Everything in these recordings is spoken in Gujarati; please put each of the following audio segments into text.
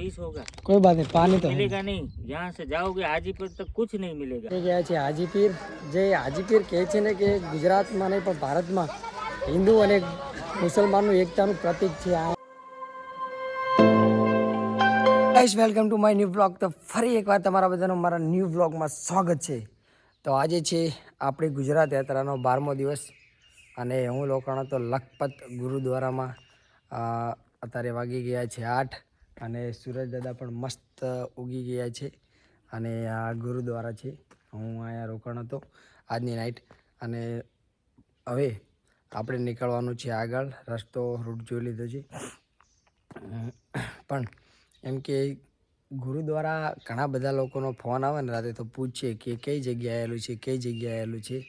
बीस होगा कोई बात नहीं पानी तो है मिलेगा नहीं यहाँ से जाओगे हाजीपुर तक कुछ नहीं मिलेगा થઈ ગયા છે હાજીપીર જે હાજીપીર કહે છે ને કે ગુજરાતમાં નહીં પણ ભારતમાં હિન્દુ અને મુસલમાનનું એકતાનું પ્રતીક છે આ guys welcome to my new blog તો ફરી એકવાર તમારા બધાનું મારા ન્યૂ બ્લોગમાં સ્વાગત છે તો આજે છે આપણી ગુજરાત યાત્રાનો બારમો દિવસ અને હું લોકોનો તો લખપત ગુરુદ્વારામાં અ, અત્યારે વાગી ગયા છે આઠ અને સૂરજ દાદા પણ મસ્ત ઉગી ગયા છે અને આ ગુરુદ્વારા છે. હું અહીંયા રોકાણ હતો આજની નાઇટ અને હવે આપણે નીકળવાનું છે આગળ. રસ્તો રૂટ જોઈ લીધો છે. પણ એમ કે ગુરુદ્વારા ઘણા બધા લોકોનો ફોન આવે ને રાતે તો પૂછે કે કઈ જગ્યાએ આવેલું છે, કઈ જગ્યાએ આવેલું છે.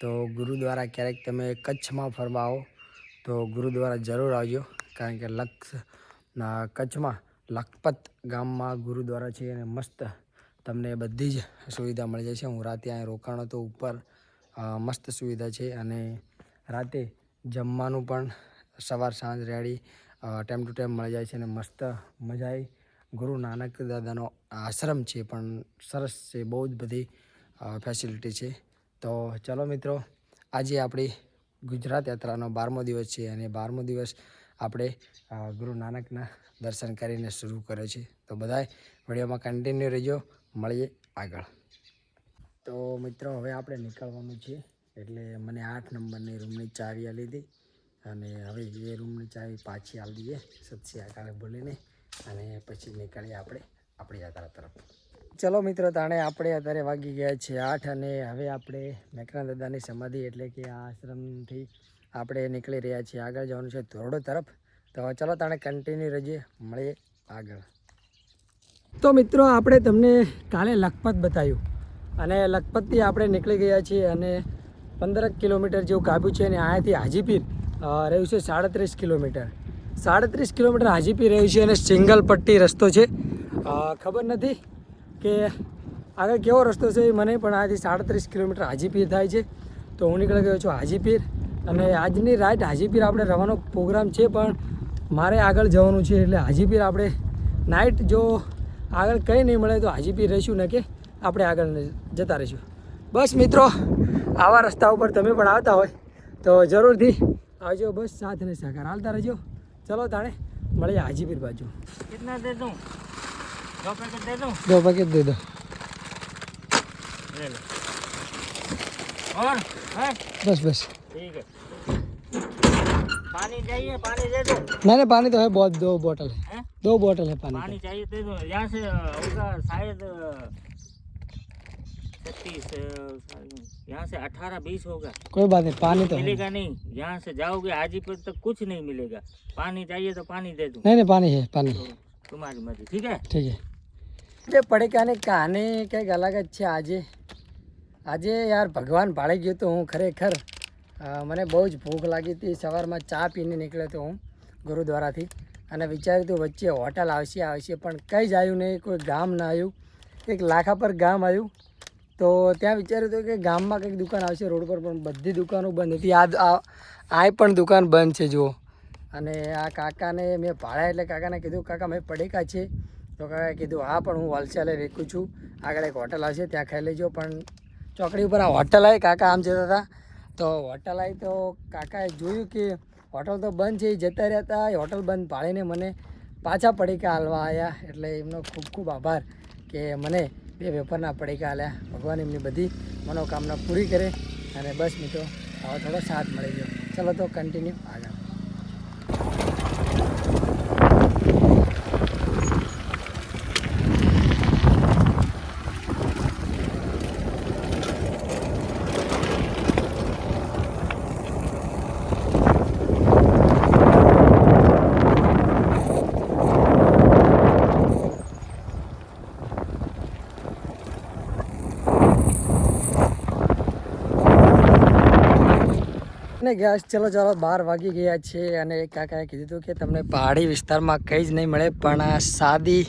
તો ગુરુદ્વારા ક્યારેક તમે કચ્છમાં ફરવા આવો તો ગુરુદ્વારા જરૂર આવજો. કારણ કે લક્ષ ના કચ્છમાં લખપત ગામમાં ગુરુદ્વારા છે અને મસ્ત તમને બધી જ સુવિધા મળી જશે હું રાતે અહીં રોકાણો તો ઉપર. મસ્ત સુવિધા છે અને રાતે જમવાનું પણ સવાર સાંજ રેડી ટાઈમ ટુ ટાઈમ મળી જાય છે અને મસ્ત મજા આવી. ગુરુ નાનક દાદાનો આશ્રમ છે પણ સરસ છે, બહુ જ બધી ફેસિલિટી છે. તો ચલો મિત્રો, આજે આપણી ગુજરાત યાત્રાનો બારમો દિવસ છે અને બારમો દિવસ આપણે ગુરુ નાનકના દર્શન કરીને શરૂ કર્યો છે. તો બધાય વિડીયોમાં કન્ટિન્યુ રહેજો. મળીએ આગળ. તો મિત્રો, હવે આપણે નીકળવાનું છે. એટલે મને આઠ નંબરની રૂમની ચાવી આપી હતી અને હવે એ રૂમની ચાવી પાછી આપી દઈએ, સત્સી આકારે બોલીને અને પછી નીકળીએ આપણે, આપણી યાત્રા તરફ. ચલો મિત્રો, તાણે આપણે અત્યારે વાગી ગયા છે આઠ અને હવે આપણે મેકરા દાદાની સમાધિ એટલે કે આ આશ્રમથી આપણે નીકળી રહ્યા છીએ. આગળ જવાનું છે ધોરડો તરફ. તો ચલો તાણે કન્ટિન્યુ રહીએ. મળીએ આગળ. તો મિત્રો, આપણે તમને કાલે લખપત બતાવ્યું. અને લખપતથી આપણે નીકળી ગયા છીએ અને પંદરક કિલોમીટર જેવું કાપ્યું છે અને અહીંયાથી હાજીપીર રહ્યું છે સાડત્રીસ કિલોમીટર. સાડત્રીસ કિલોમીટર હાજીપીર રહ્યું છે અને સિંગલ પટ્ટી રસ્તો છે. ખબર નથી કે આગળ કેવો રસ્તો છે મને પણ આથી સાડત્રીસ કિલોમીટર હાજીપીર થાય છે. તો હું નીકળી ગયો છું હાજીપીર. અને આજની રાત હાજીપીર આપણે રવાનો પ્રોગ્રામ છે પણ મારે આગળ જવાનું છે એટલે હાજીપીર આપણે નાઇટ જો આગળ કંઈ નહીં મળે તો હાજીપીર રહીશું ને કે આપણે આગળ જતા રહીશું. બસ મિત્રો આવા રસ્તા ઉપર તમે પણ આવતા હોય તો જરૂરથી આવજો બસ સાથ અને સહકાર. હાલતા રહેજો. ચલો તાણે મળીએ હાજીપીર બાજુ. દે દો પેકેટ દે દો પેકેટ બસ બસ. ठीक है पानी चाहिए पानी दे दो ना ना पानी तो है बहुत दो बोतल है हैं दो बोतल है पानी पानी चाहिए दे दो यहाँ से अ, होगा शायद छत्तीस यहाँ से अठारह बीस होगा का कोई बात नहीं पानी तो है मिलेगा नहीं यहाँ से जाओगे हाजीपुर तक कुछ नहीं मिलेगा पानी चाहिए तो पानी दे दूँ नहीं नहीं पानी है पानी है तुम्हारी मर्जी ठीक है ठीक है જે પડકાને કાને કંઈક અલગ જ છે આજે આજે યાર ભગવાન ભાળી ગયો તો હું ખરેખર અ, મને બહુ જ ભૂખ લાગી હતી. સવારમાં ચા પીને નીકળ્યો હતો હું ગુરુદ્વારાથી. અને વિચાર્યું હતું વચ્ચે હોટલ આવશે આવશે, પણ કંઈ જ આવ્યું નહીં. કોઈ ગામ ના આવ્યું. એક લાખા પર ગામ આવ્યું. તો ત્યાં વિચાર્યું હતું કે ગામમાં કંઈક દુકાન આવશે રોડ પર, પણ બધી દુકાનો બંધ હતી. આ આ પણ દુકાન બંધ છે, જુઓ. અને આ કાકાને મેં ભાડ્યા એટલે કાકાને કીધું, કાકા મેં પડેકા છે તો કાકાએ કીધું, હા, પણ હું હોલસેલે વેચું છું. આગળ એક હોટલ આવશે, ત્યાં ખાઈ લેજો. પણ ચોકડી ઉપર આ હોટલ આવી કાકા આમ જતા હતા. તો હોટલ આવી તો કાકાએ જોયું કે હોટલ તો બંધ છે જતા રહ્યા હતા એ હોટલ બંધ પાડીને મને પાછા પડીકા હાલવા આવ્યા એટલે એમનો ખૂબ ખૂબ આભાર કે મને બે વેપારના પડીકા હાલ્યા ભગવાન એમની બધી મનોકામના પૂરી કરે. અને બસ મિત્રો આવો થોડો સાથ મળી ગયો. ચલો તો કન્ટિન્યુ આગળ. અને ગેસ ચલો, ચાલો, બાર વાગી ગયા છે અને કાકાએ કીધું હતું કે તમને પહાડી વિસ્તારમાં કંઈ જ નહીં મળે, પણ સાદી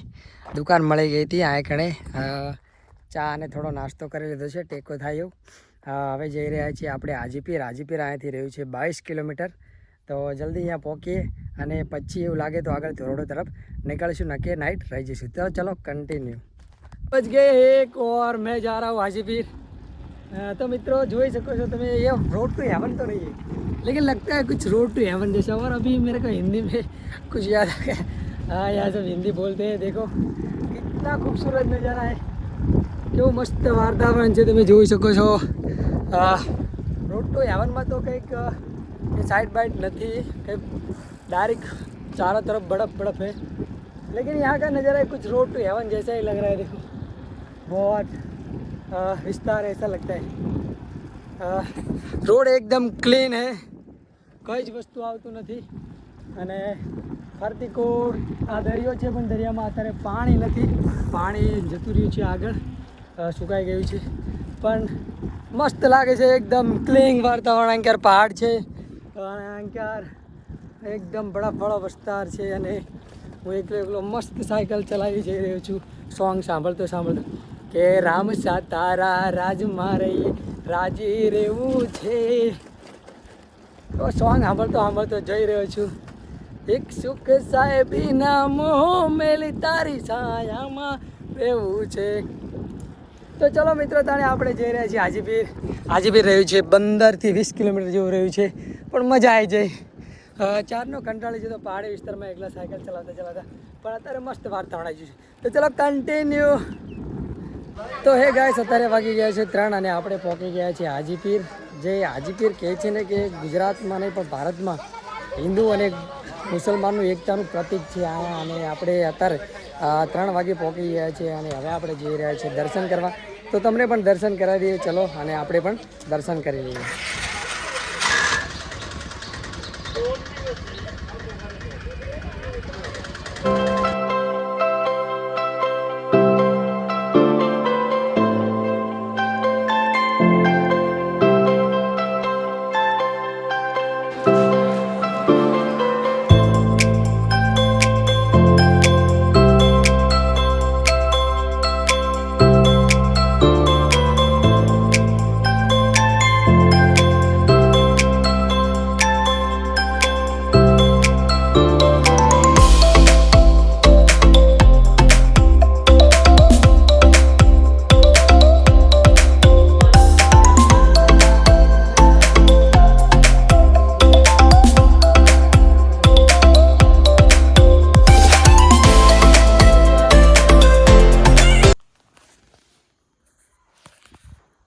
દુકાન મળી ગઈ હતી આ કણે ચા અને થોડો નાસ્તો કરી લીધો છે, ટેકો થયો હવે જઈ રહ્યા છીએ આપણે હાજીપીર હાજીપીર અહીંયાથી રહ્યું છે બાવીસ કિલોમીટર. તો જલ્દી અહીંયા પહોંચીએ અને પછી એવું લાગે તો આગળ ધોરડો તરફ નીકળીશું. નકે નાઇટ રહી જઈશું. ચાલો ચલો કન્ટિન્યુ પછી ગયે એક ઓર મેં જા રહા હું હાજીપીર हाँ, तो मित्रों जो ही सको છો તમે ये रोड टू हेवन तो नहीं है। लेकिन लगता है कुछ रोड टू हेवन जैसा और अभी मेरे को हिंदी में कुछ याद आ गया। हाँ यार सब हिंदी बोलते हैं, देखो। कितना खूबसूरत नज़ारा है। કેવું मस्त વાતાવરણ से તમે જોઈ सको रोड टू हेवन में तो कहीं साइड बाइड नहीं कहीं डायरेक्ट चारों तरफ़ बड़प बड़प है। लेकिन यहाँ का नज़ारा कुछ रोड टू हेवन जैसा ही लग रहा है, देखो। बहुत विस्तार ऐसा लगता है રોડ એકદમ ક્લીન હે કઈ જ વસ્તુ આવતું નથી અને ફરતી કોર આ દરિયો છે પણ દરિયામાં અત્યારે પાણી નથી પાણી જતું રહ્યું છે આગળ અ, સુકાઈ ગયું છે પણ મસ્ત લાગે છે એકદમ ક્લીન વાતાવરણ અંકાર પહાડ છે અને અંકાર એકદમ બડા બડો વિસ્તાર છે અને હું એકલો એકલો મસ્ત સાયકલ ચલાવી જઈ રહ્યો છું સોંગ સાંભળતો સાંભળતો કે રામ સા તારા રાજમાં રહી રાજી રહેવું છે. તો સોંગ સાંભળતો સાંભળતો જઈ રહ્યો છું. એક સુખ સાહેબીના મોહ મેલી તારી છાયામાં રહેવું છે. તો ચલો મિત્રો, તાણે આપણે જઈ રહ્યા છીએ હાજીપીર. હાજીપીર રહ્યું છે, પંદરથી વીસ કિલોમીટર જેવું રહ્યું છે, પણ મજા આવી જાય. ચારનો કંટાળી છે તો પહાડી વિસ્તારમાં એકલા સાયકલ ચલાવતા ચલાવતા, પણ અત્યારે મસ્ત વાર્તા આવી છે. તો ચલો કન્ટિન્યુ તો હે ગાય અત્યારે વાગી ગયા છે ત્રણ અને આપણે પહોંચી ગયા છીએ હાજીપીર. જે હાજીપીર કહે છે ને કે ગુજરાતમાં નહીં, પણ ભારતમાં હિન્દુ અને મુસલમાનનું એકતાનું પ્રતીક છે. આ અને આપણે અત્યારે ત્રણ વાગે પહોંચી ગયા છીએ અને હવે આપણે જઈ રહ્યા છીએ દર્શન કરવા. તો તમને પણ દર્શન કરાવી દઈએ. ચલો, અને આપણે પણ દર્શન કરી લઈએ.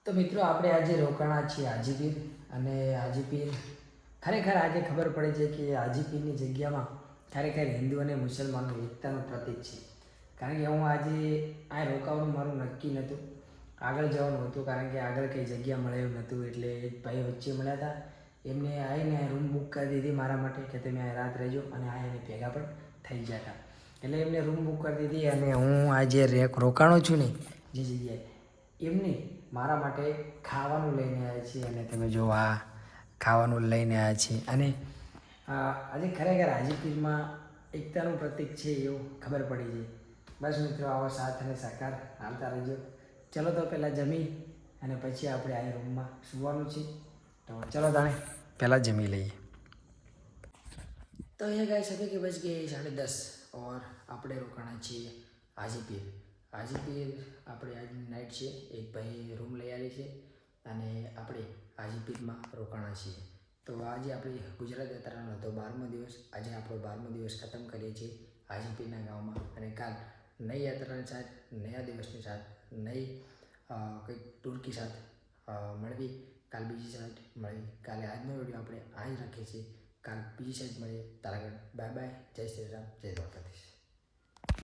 તો મિત્રો, આપણે આજે રોકાણા છીએ હાજીપીર અને હાજીપીર ખરેખર આજે ખબર પડે છે કે હાજીપીરની જગ્યામાં ખરેખર હિન્દુ અને મુસલમાનો એકતાનું પ્રતીક છે. કારણ કે હું આજે આ રોકાવાનું મારું નક્કી નહોતું. આગળ જવાનું હતું, કારણ કે આગળ કંઈ જગ્યા મળે એવું નહોતું, એટલે એક ભાઈ વચ્ચે મળ્યા હતા. એમને આવીને રૂમ બુક કરી દીધી મારા માટે, કે તમે આ રાત રહેજો અને આ એને ભેગા પણ થઈ ગયા હતા એટલે એમને રૂમ બુક કરી દીધી અને હું આજે રે, રોકાણો છું ને જે જગ્યાએ. એમને મારા માટે ખાવાનું લઈને આવ્યા છીએ અને તમે જો આ ખાવાનું લઈને આવ્યા છીએ અને આ આજે ખરેખર હાજીપીરમાં એકતાનું પ્રતીક છે એવું ખબર પડી છે બસ મિત્રો આવો સાથ અને સહકાર આવતા રહેજો ચલો તો પહેલાં જમી અને પછી આપણે આ રૂમમાં સુવાનું છે તો ચલો તાણે પહેલાં જમી લઈએ तो ये गाइस अभी के बज गए साढ़े दस और આપણે રોકાણા છીએ હાજીપીર હાજીપીર આપણે આજની નાઇટ છે. એક ભાઈ રૂમ લઈ આવી છે અને આપણે હાજીપીરમાં રોકાણા છીએ. તો આજે આપણે ગુજરાત યાત્રાનો હતો બારમો દિવસ. આજે આપણો બારમો દિવસ ખતમ કરીએ છીએ હાજીપીરના ગામમાં. અને કાલ નઈ યાત્રાની સાથ, નયા દિવસની સાથ, નઈ કંઈક ટુર્કી સાથ મળવી, કાલ બીજી સાઈડ મળી. કાલે આજનો વીડિયો આપણે આ જ રાખીએ છીએ. કાલ બીજી સાઈડ મળીએ. તારાગઢ બાય બાય જય શ્રી રામ. જય દ્વારકાધીશ.